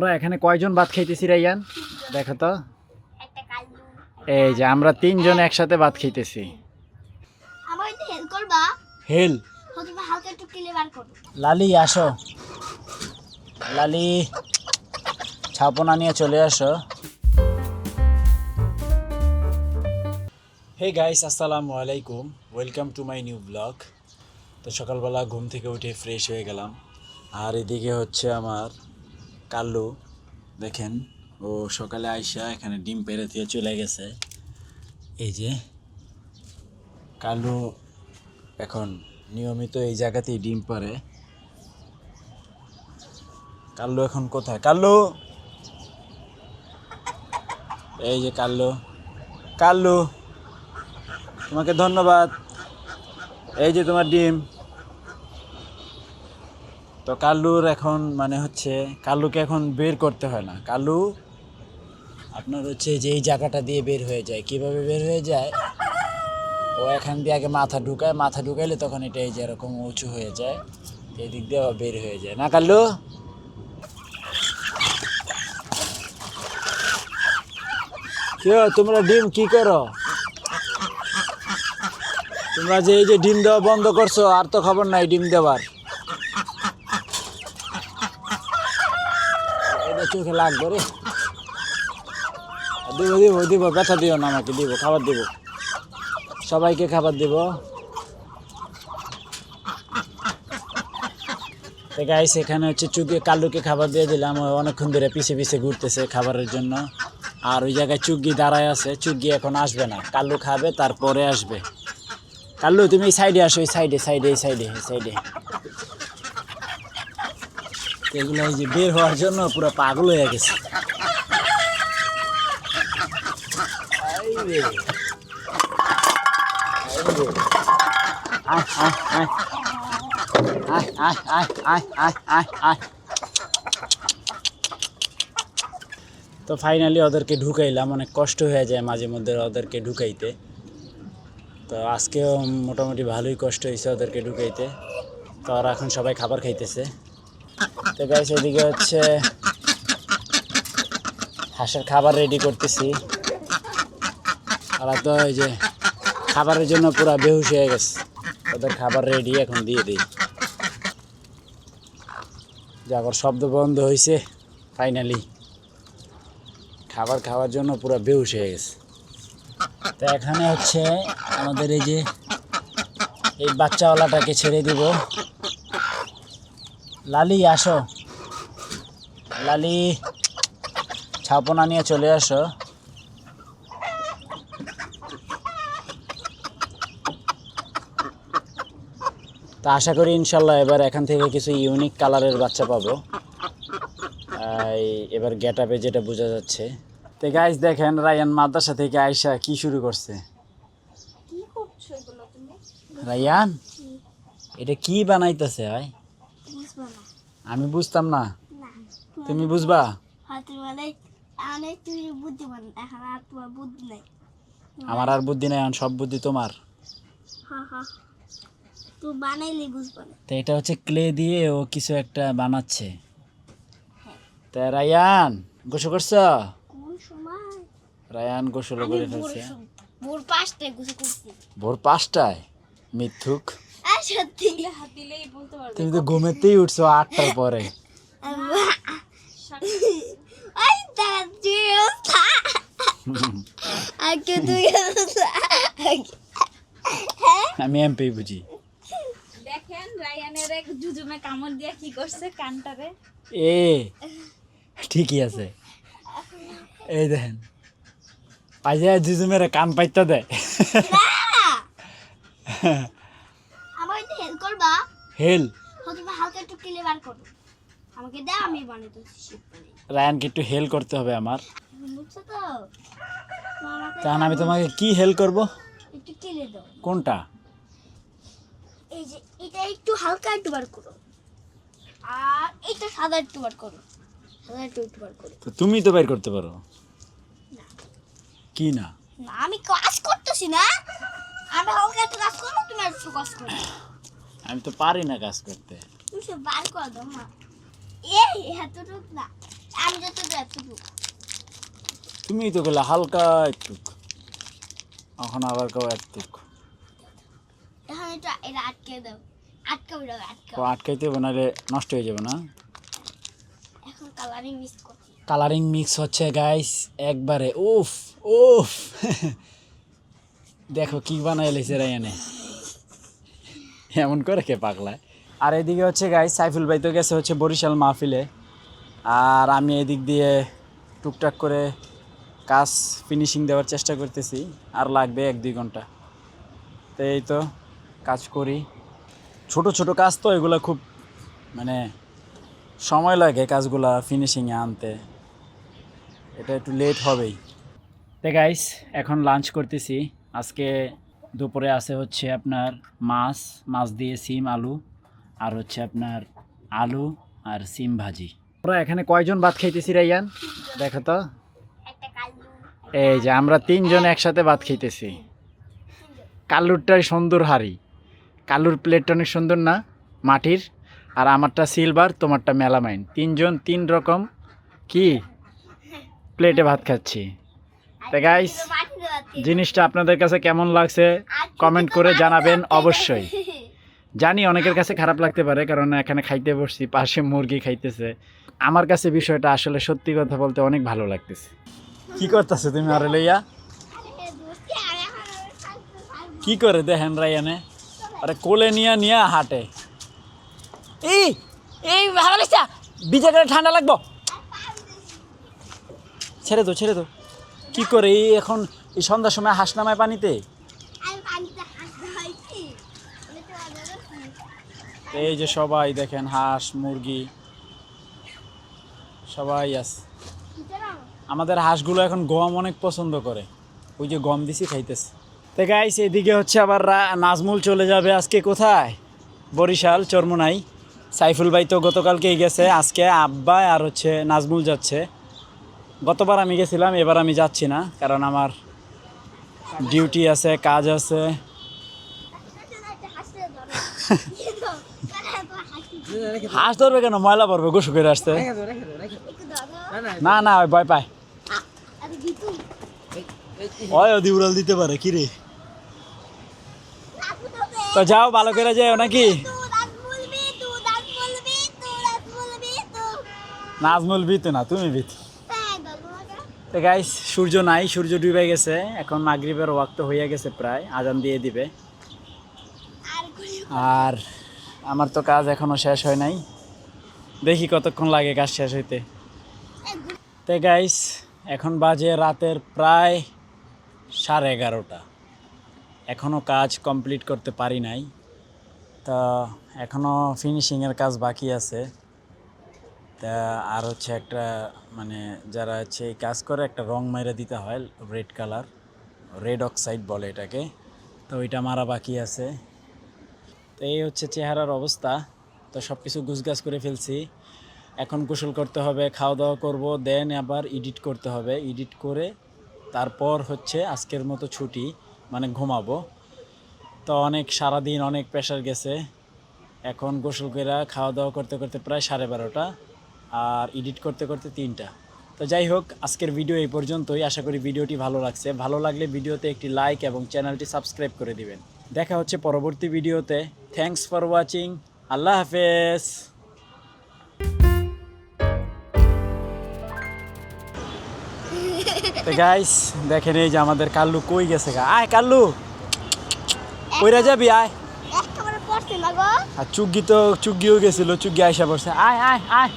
আমরা এখানে কয়জন ভাত খাইতেছি রাইয়ান দেখো তো। এই যে আমরা তিনজন একসাথে ভাত খাইতেছি। হেল। লালি আসো। লালি ছাপনা নিয়ে চলে আসো। হে গাইস আসসালামু আলাইকুম। Welcome to my new blog তো সকালবেলা ঘুম থেকে উঠে ফ্রেশ হয়ে গেলাম। আর এদিকে হচ্ছে আমার কাল্লু দেখেন, ও সকালে আইসা এখানে ডিম পেরে দিয়ে চলে গেছে। এই যে কাল্লু এখন নিয়মিত এই জায়গাতেই ডিম পারে কাল্লু এখন কোথায়? কাল্লু এই যে কাল্লু কাল্লু তোমাকে ধন্যবাদ। এই যে তোমার ডিম। তো কালুর এখন মানে হচ্ছে, কালুকে এখন বের করতে হয় না। কালু, আপনার হচ্ছে যে এই জায়গাটা দিয়ে বের হয়ে যায়। কীভাবে বের হয়ে যায়? ও এখান দিয়ে আগে মাথা ঢুকায়, মাথা ঢুকাইলে তখন এটা এই যে এরকম উঁচু হয়ে যায় এই দিক দিয়ে বের হয়ে যায়। না কাল্লু কি তোমরা ডিম কি করো? তোমরা যে এই যে ডিম দেওয়া বন্ধ করছ, আর তো খবর নাই ডিম দেওয়ার। চোখে লাগবে রে। দিব দিব দিব, ব্যথা দিও না আমাকে, দিব, খাবার দিব। সবাইকে খাবার দিব। গাইস এখানে হচ্ছে চুকে, কালুকে খাবার দিয়ে দিলাম। অনেকক্ষণ ধরে পিছে পিছে ঘুরতেছে খাবারের জন্য। আর ওই জায়গায় চুগি দাঁড়ায় আছে। চুগি এখন আসবে না। কালু খাবে, তারপরে আসবে। কাল্লু তুমি এই সাইডে আসো, এই সাইডে সাইডে এই সাইডে সাইডে এগুলো এই যে বের হওয়ার জন্য পুরো পাগল হয়ে গেছে। তো ফাইনালি ওদেরকে ঢুকাইলাম, অনেক কষ্ট হয়ে যায় মাঝে মধ্যে ওদেরকে ঢুকাইতে। তো আজকেও মোটামুটি ভালোই কষ্ট হয়েছে ওদেরকে ঢুকাইতে। তো ওরা এখন সবাই খাবার খাইতেছে। তো গাইস এদিকে হচ্ছে হাঁসের খাবার রেডি করতেছি। ওরা তো ওই যে খাবারের জন্য পুরো বেহুশ হয়ে গেছে। ওদের খাবার রেডি এখন দিয়ে দিই। যাবার শব্দ বন্ধ হয়েছে ফাইনালি খাবার খাওয়ার জন্য পুরো বেহুশ হয়ে গেছে। তো এখানে হচ্ছে আমাদের এই যে এই বাচ্চাওয়ালাটাকে ছেড়ে দিব। লালি আসো। লালি ছাপনা নিয়ে চলে আসো। তা আশা করি ইনশাল্লাহ এবার এখান থেকে কিছু ইউনিক কালারের বাচ্চা পাবো। এবার গেট আপে যেটা বোঝা যাচ্ছে। তো গাইস দেখেন রায়ান মাদ্রাসা থেকে আয়সা কি শুরু করছে? রায়ান? এটা কি বানাইতেছে না আমি বুঝতাম না। তুমি বুঝবা? আমার আর বুদ্ধি নাই সব বুদ্ধি তোমার। হ্যাঁ হ্যাঁ তো এটা হচ্ছে ক্লে দিয়ে ও কিছু একটা বানাচ্ছে। তা রায়ান গোসল করছ? রায়ান গোসল করে ভোর ফেলছে। ভোর পাঁচটায় ভোর পাঁচটায়? মিথ্যুক। আর সত্যি হাত দিলেই বলতে পারবে। তুমি তো ঘুমেতেই উঠছো আটটার পরে। ওই দাদা আগে তুই আমি এমপি বুঝি। দেখেন রায়ানের এক জুজুমে কামড় দিয়ে কি করছে কানটারে। এ ঠিকই আছে। এই দেখেন। পাইজা জুজুমের কান পাইতে দেয় আমার একটু হেল্প করবা হেল। হয়তো হালকা একটু ক্লিয়ার করো। আমাকে দাও আমি বানিয়ে দিচ্ছি রায়ানকে একটু হেল্প করতে হবে আমার। বুঝছ তো? তো আমাকে কারণ আমি তোমাকে কি হেল্প করব? একটু ক্লিয়ার দাও। কোনটা? এই যে এটা একটু হালকা একটু বার করো। আর এটা সাদা একটু বার করো। সাদা একটু একটু বার করো। তো তুমি তো বের করতে পারো। না। কি না? না আমি কাজ করতেছি না। আমি হালকা একটু কাজ করব তুমি একটু কাজ করো। আমি তো পারি না কাজ করতে। তুমি বার করে দাও মা। এই এতটুকু না। আমি যত এতটুকু। তুমিই তো গেলে হালকা একটু এখন আবার কেউ একটু এখন এটা এটা আটকে দাও। আটকাইতে হবে নাহলে নষ্ট হয়ে যাবে না? এখন কালারিং করছি। কালারিং মিক্স হচ্ছে গাইস একবারে উফ উফ। দেখো কি বানাই লেছে রায়ানে। এমন করে কে পাগলায়। আর এদিকে হচ্ছে গাইস সাইফুল ভাই তো গেছে হচ্ছে বরিশাল মাহফিলে। আর আমি এদিক দিয়ে টুকটাক করে কাজ ফিনিশিং দেওয়ার চেষ্টা করতেছি, আর লাগবে এক দুই ঘণ্টা। তো এই তো কাজ করি। ছোট ছোট কাজ তো এগুলো খুব মানে সময় লাগে কাজগুলা ফিনিশিংয়ে আনতে। এটা একটু লেট হবেই। তো গাইস এখন লাঞ্চ করতেছি। আজকে দুপুরে আছে হচ্ছে আপনার মাছ মাছ দিয়ে সিম, আলু, আর হচ্ছে আপনার আলু আর সিম ভাজি। আমরা এখানে কয়জন ভাত খাইতেছি রাইয়ান দেখো তো। এই যে আমরা তিনজন একসাথে ভাত খাইতেছি। কালুরটাই সুন্দর হাড়ি। কালুর প্লেটটা অনেক সুন্দর না? মাটির। আর আমারটা সিলভার, তোমারটা মেলামাইন। তিনজন তিন রকম কি? প্লেটে ভাত খাচ্ছি। তো গাইস জিনিসটা আপনাদের কাছে কেমন লাগছে কমেন্ট করে জানাবেন অবশ্যই। জানি অনেকের কাছে খারাপ লাগতে পারে কারণ এখানে খাইতে বসছি পাশে মুরগি খাইতেছে। আমার কাছে বিষয়টা আসলে সত্যি কথা বলতে অনেক ভালো লাগতেছে। কি করতেছে তুমি আরে লইয়া? কি করে দেখেন রাইয়ানে আরে কোলে নিয়া নিয়া হাটে। এই এই ভালো লাগছে বিজে করে ঠান্ডা লাগবো। ছেড়ে দো ছেড়ে দো। কি করে এই এখন এই সন্ধ্যার সময় হাঁস নামায় পানিতে? এই যে সবাই দেখেন হাঁস মুরগি সবাই আছে। আমাদের হাঁসগুলো এখন গম অনেক পছন্দ করে। ওই যে গম দিছি খাইতেছে। তো গাইস এদিকে হচ্ছে আবার নাজমুল চলে যাবে আজকে কোথায়? বরিশাল চরমোনাই। সাইফুল ভাই তো গতকালকেই গেছে আজকে আব্বা আর হচ্ছে নাজমুল যাচ্ছে। গতবার আমি গেছিলাম এবার আমি যাচ্ছি না কারণ আমার ডিউটি আছে, কাজ আছে। হাঁস ধরবে কেন? ময়লা পড়বে গোসু করে আসতে। না না ভয় পায়। ওই, ওদি উড়াল দিতে পারে, কি রে? তো যাও, ভালো করে যাও নাকি? নাজমুল বিত না তুমি বিত। তো গাইস সূর্য নাই, সূর্য ডুবে গেছে। এখন মাগরিবের ওয়াক্ত হয়ে গেছে প্রায়, আজান দিয়ে দিবে। আর আমার তো কাজ এখনও শেষ হয় নাই। দেখি কতক্ষণ লাগে কাজ শেষ হইতে। তো গাইস এখন বাজে রাতের প্রায় সাড়ে এগারোটা। এখনও কাজ কমপ্লিট করতে পারি নাই। তা এখনও ফিনিশিংয়ের কাজ বাকি আছে। তা আর হচ্ছে একটা মানে যারা হচ্ছে এই কাজ করে, একটা রং মেরে দিতে হয় রেড কালার রেড অক্সাইড বলে এটাকে। তো ওইটা মারা বাকি আছে। তো এই হচ্ছে চেহারার অবস্থা। তো সব কিছু গুছগাছ করে ফেলছি। এখন গোসল করতে হবে খাওয়া দাওয়া করব দেন আবার এডিট করতে হবে। এডিট করে তারপর হচ্ছে আজকের মতো ছুটি মানে ঘুমাবো। তো অনেক, সারাদিন অনেক প্রেশার গেছে। এখন গোসল করে খাওয়া দাওয়া করতে করতে প্রায় সাড়ে বারোটা। আর এডিট করতে করতে তিনটা। তো যাই হোক আজকের ভিডিও এই পর্যন্তই। আশা করি ভিডিওটি ভালো লাগছে। ভালো লাগলে ভিডিওতে একটি লাইক এবং চ্যানেলটি সাবস্ক্রাইব করে দিবেন। দেখা হচ্ছে পরবর্তী ভিডিওতে থ্যাঙ্কস ফর ওয়াচিং আল্লাহ হাফেজ। তো গাইস দেখেন এই যে আমাদের কাল্লু কই গেছে গা? আয় কাল্লু! কইরা যাবি আয়। আর চুগ্গি তো চুগ্গিও গেছিল। চুগ্গি আইসা পড়ছে। আয় আয় আয়।